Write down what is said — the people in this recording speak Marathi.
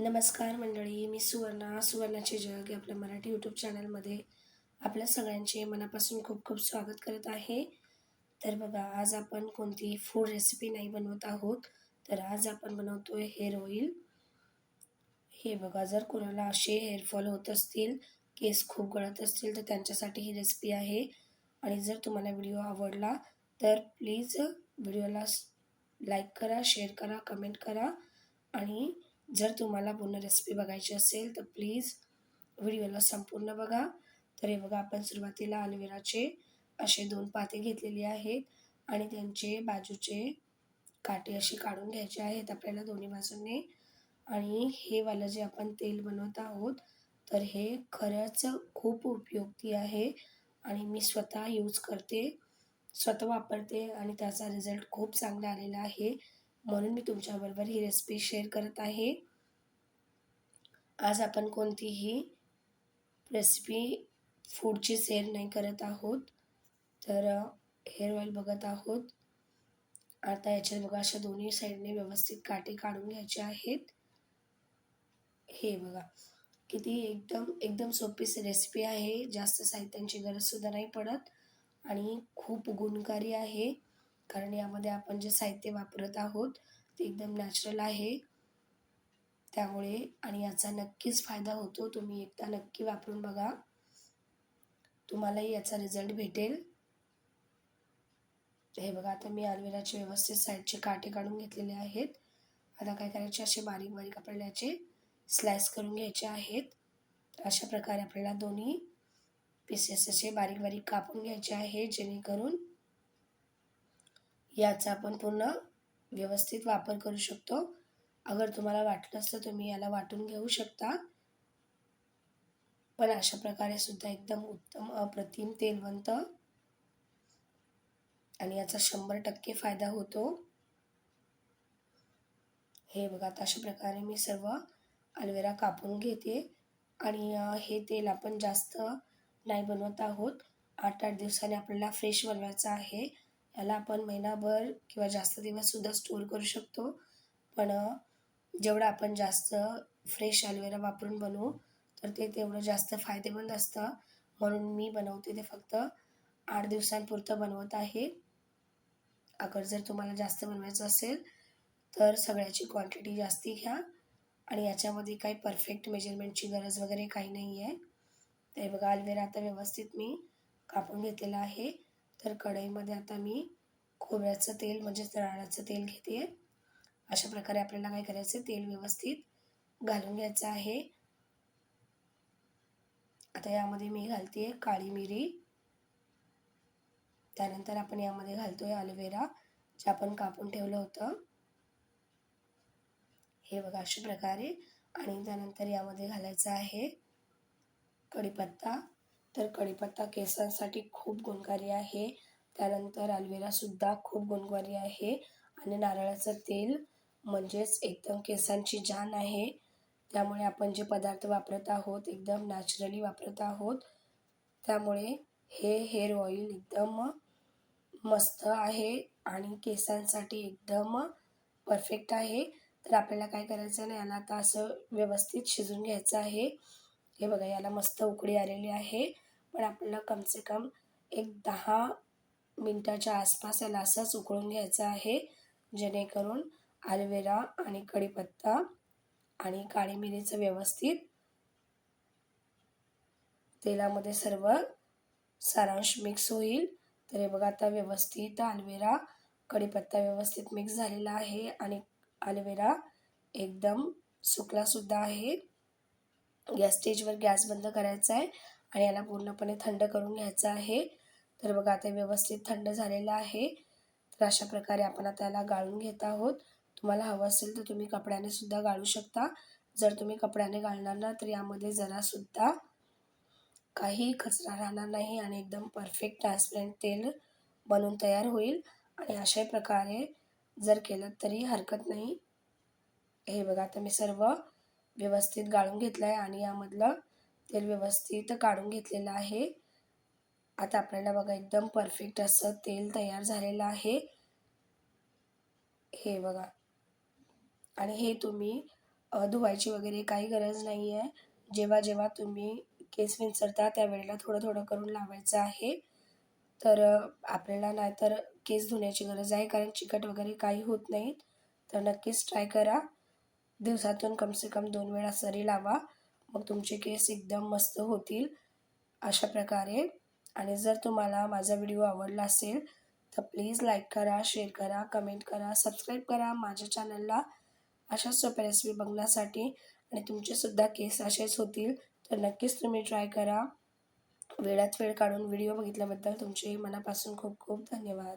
नमस्कार मंडळी मी सुवर्णा. सुवर्णाचे जग आपल्या मराठी यूट्यूब चॅनलमध्ये आपल्या सगळ्यांचे मनापासून खूप खूप स्वागत करत आहे. तर बघा आज आपण कोणती फूड रेसिपी नाही बनवत आहोत तर आज आपण बनवतोय हेअर ऑइल हे बघा जर कोणाला असे हेअरफॉल होत असतील केस खूप गळत असतील तर त्यांच्यासाठी ही रेसिपी आहे. आणि जर तुम्हाला व्हिडिओ आवडला तर प्लीज व्हिडिओला लाईक करा शेअर करा कमेंट करा. आणि जर तुम्हाला पूर्ण रेसिपी बघायची असेल तर प्लीज व्हिडिओला संपूर्ण बघा. तर हे बघा आपण सुरुवातीला अलोवेराचे असे दोन पाते घेतलेले आहेत आणि त्यांचे बाजूचे काटे असे काढून घ्यायचे आहेत आपल्याला दोन्ही बाजूंनी. आणि हे वालं जे आपण तेल बनवत आहोत तर हे खरंच खूप उपयोगी आहे आणि मी स्वतः यूज करते. स्वतः वापरते आणि त्याचा रिझल्ट खूप चांगला आलेला आहे. म्हणून मी तुमच्याबरोबर ही रेसिपी शेअर करत आहे. आज आपण कोणतीही रेसिपी फूडची शेअर नाही करत आहोत. तर हेअर ऑइल बघत आहोत. आता याच्यात बघा अशा दोन्ही साईडने व्यवस्थित काटे काढून घ्यायचे आहेत. हे बघा किती एकदम एकदम सोपी रेसिपी आहे. जास्त साहित्यांची गरजसुद्धा नाही पडत. आणि खूप गुणकारी आहे. कारण यामध्ये आपण जे साहित्य वापरत आहोत ते एकदम नॅचरल आहे. त्यामुळे आणि याचा नक्कीच फायदा होतो. तुम्ही एकदा नक्की वापरून बघा. तुम्हालाही याचा रिझल्ट भेटेल. हे बघा आता मी अल्वेराचे व्यवस्थित साईडचे काटे काढून घेतलेले आहेत. आता काय करायचे? असे बारीक बारीक आपल्याला याचे स्लाइस करून घ्यायचे आहेत. अशा प्रकारे आपल्याला दोन्ही पीसेस असे बारीक बारीक कापून घ्यायचे आहे जेणेकरून याचा आपण पूर्ण व्यवस्थित वापर करू शकतो. अगर तुम्हाला वाटलं असतं तुम्ही याला वाटून घेऊ शकता. पण अशा प्रकारे सुद्धा एकदम उत्तम अप्रतिम तेल बनतं आणि याचा शंभर टक्के फायदा होतो. हे बघा आता अशा प्रकारे मी सर्व अल्वेरा कापून घेते. आणि हे तेल आपण जास्त नाही बनवत आहोत. आठ आठ दिवसाने आपल्याला फ्रेश बनवायचं आहे. याला आपण महिनाभर किंवा जास्त दिवससुद्धा स्टोर करू शकतो. पण जेवढं आपण जास्त फ्रेश ॲलोवेरा वापरून बनवू तर ते तेवढं जास्त फायदेमंद असतं. म्हणून मी बनवते ते फक्त आठ दिवसांपुरतं बनवत आहे. अगर जर तुम्हाला जास्त बनवायचं असेल तर सगळ्याची क्वांटिटी जास्ती घ्या. आणि याच्यामध्ये काही परफेक्ट मेजरमेंटची गरज वगैरे काही नाही आहे ते बघा अल्वेरा आता व्यवस्थित मी कापून घेतलेला आहे. तर कढईमध्ये आता मी खोबऱ्याचं तेल म्हणजेच नारळाचं तेल घेते अशा प्रकारे आपल्याला काय करायचं तेल व्यवस्थित घालून घ्यायचं आहे. आता यामध्ये मी घालते काळी मिरी. त्यानंतर आपण यामध्ये घालतोय अलोवेरा जे आपण कापून ठेवलं होतं. हे बघा अशा प्रकारे. आणि त्यानंतर यामध्ये घालायचं आहे कढीपत्ता. तर कढीपत्ता केसांसाठी खूप गुणकारी आहे. त्यानंतर अल्वेरासुद्धा खूप गुणकारी आहे. आणि नारळाचं तेल म्हणजेच एकदम केसांची जान आहे. त्यामुळे आपण जे पदार्थ वापरत आहोत एकदम नॅचरली वापरत आहोत त्यामुळे हे हेअर ऑइल एकदम मस्त आहे आणि केसांसाठी एकदम परफेक्ट आहे. तर आपल्याला काय करायचं नाही याला आता असं व्यवस्थित शिजून घ्यायचं आहे. हे बघा याला मस्त उकडी आलेली आहे. पण आपल्याला कमसे कम एक दहा मिनटाच्या आसपास याला असंच उकळून घ्यायचं आहे. जेणेकरून ॲलोवेरा आणि कढीपत्ता आणि काळी मिरीचं व्यवस्थित तेलामध्ये सर्व सारांश मिक्स होईल. तर हे बघा आता व्यवस्थित ॲलोवेरा कढीपत्ता व्यवस्थित मिक्स झालेला आहे आणि ॲलोवेरा एकदम सुकलासुद्धा आहे. गॅस स्टेजवर गॅस बंद करायचा आहे आणि याला पूर्णपणे थंड करून घ्यायचं आहे. तर बघा आता व्यवस्थित थंड झालेलं आहे. तर अशा प्रकारे आपण आता याला गाळून घेत आहोत. तुम्हाला हवं असेल तर तुम्ही कपड्याने सुद्धा गाळू शकता. जर तुम्ही कपड्याने गाळणार ना तर यामध्ये जरासुद्धा काही कचरा राहणार नाही आणि एकदम परफेक्ट ट्रान्सपरंट तेल बनून तयार होईल. आणि अशा प्रकारे जर केलं तरी हरकत नाही. हे बघा आता मी सर्व व्यवस्थित गाळून घेतलं आहे आणि यामधलं तेल व्यवस्थित काढून घेतलेलं आहे. आता आपल्याला बघा एकदम परफेक्ट असं तेल तयार झालेलं आहे. हे बघा. आणि हे तुम्ही धुवायची वगैरे काही गरज नाही आहे जेव्हा जेव्हा तुम्ही केस विंचरता त्यावेळेला थोडं थोडं करून लावायचं आहे. तर आपल्याला नाहीतर केस धुण्याची गरज आहे कारण चिकट वगैरे काही होत नाहीत. तर नक्कीच ट्राय करा. दिवसातून कमसे कम दोन वेळा सरी लावा. मग तुमचे केस एकदम मस्त होतील अशा प्रकारे. आणि जर तुम्हाला माझा व्हिडिओ आवडला असेल तर प्लीज लाईक करा शेअर करा कमेंट करा सबस्क्राईब करा माझ्या चॅनलला. अशाच सोप्या रेसिपी बघण्यासाठी. आणि तुमचेसुद्धा केस असेच होतील तर नक्कीच तुम्ही ट्राय करा. वेळात वेळ काढून व्हिडिओ बघितल्याबद्दल तुमचे मनापासून खूप खूप धन्यवाद.